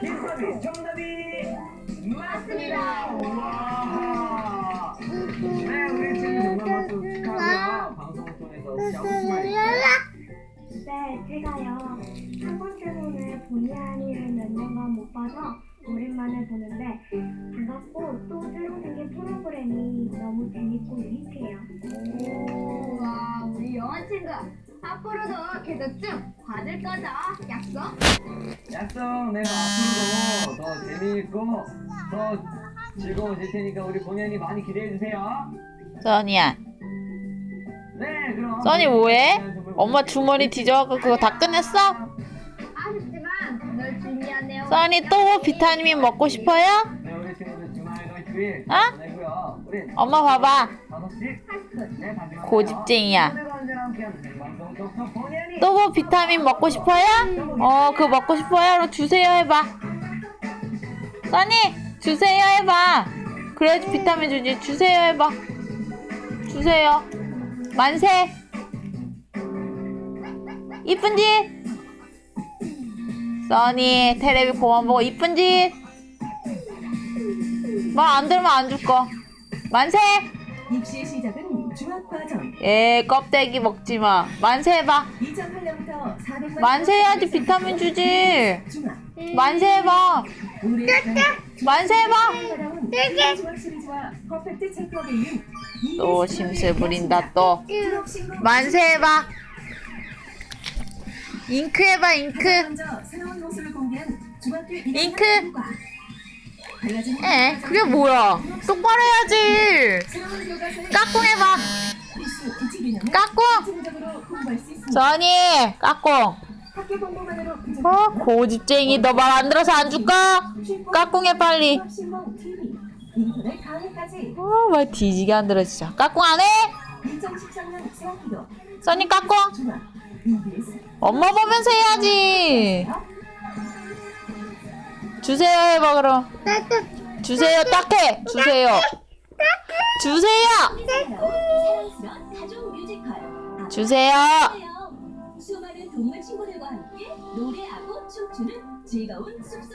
김밥이 정답이 맞습니다. 와. 네, 우리 친구 정답 맞춰 축하하고요. 방송을 통해서 있어요? 네, 제가요. 학원 때문에 본의 아니를 몇 년간 못 봐서 오랜만에 보는데 반갑고 또 새로 생긴 프로그램이 너무 재밌고 유익해요. 앞으로도 계속 쭉 봐줄 거죠? 약속? 약속 내가 앞으로도 더 재미있고 더 즐거워질 테니까 우리 공연이 많이 기대해 주세요. 써니야. 네, 그럼. 써니 뭐해? 엄마 주머니 뒤져갖고 그거 다 끝냈어? 아쉽지만 널 준비하네요. 써니 또 비타민 먹고 싶어요? 네, 우리 친구들 주말과 휴일 어? 보내고요. 우리 엄마 봐봐. 다섯 시 네. 고집쟁이야. 또 뭐 비타민 먹고 싶어요? 어, 그거 먹고 싶어요? 주세요 해봐. 써니, 주세요 해봐. 그래야지 비타민 주지. 주세요 해봐. 주세요. 만세. 이쁜지? 써니, 테레비 그만 보고 이쁜지? 말 안 들으면 안 줄 거. 만세! 입시 시작은 에, 껍데기 먹지 마. 만세 해봐. 2008년부터 400만 만세 해야지 비타민 주지. 중학 만세 해봐. 올해 만세 해봐. 중학 시리즈와 퍼펙트 체크업에 있는 또 심술 부린다 또. 만세 해봐. 잉크 해봐 잉크. 에 그게 뭐야? 똑바로 해야지. 까꿍 해봐. 까꿍. 학교 공부만으로 어 고집쟁이 너 말 안 들어서 안 줄까? 까꿍 해 빨리. 어말 뒤지게 안 들어 진짜. 까꿍 안 해? 2013년 새학기도 써니 EBS 엄마 보면서 해야지. 주세요 해봐 그럼. 주세요 딱해. 주세요. 주세요. 주세요. 수많은 동물 친구들과 함께 노래하고 춤추는 즐거운 숲속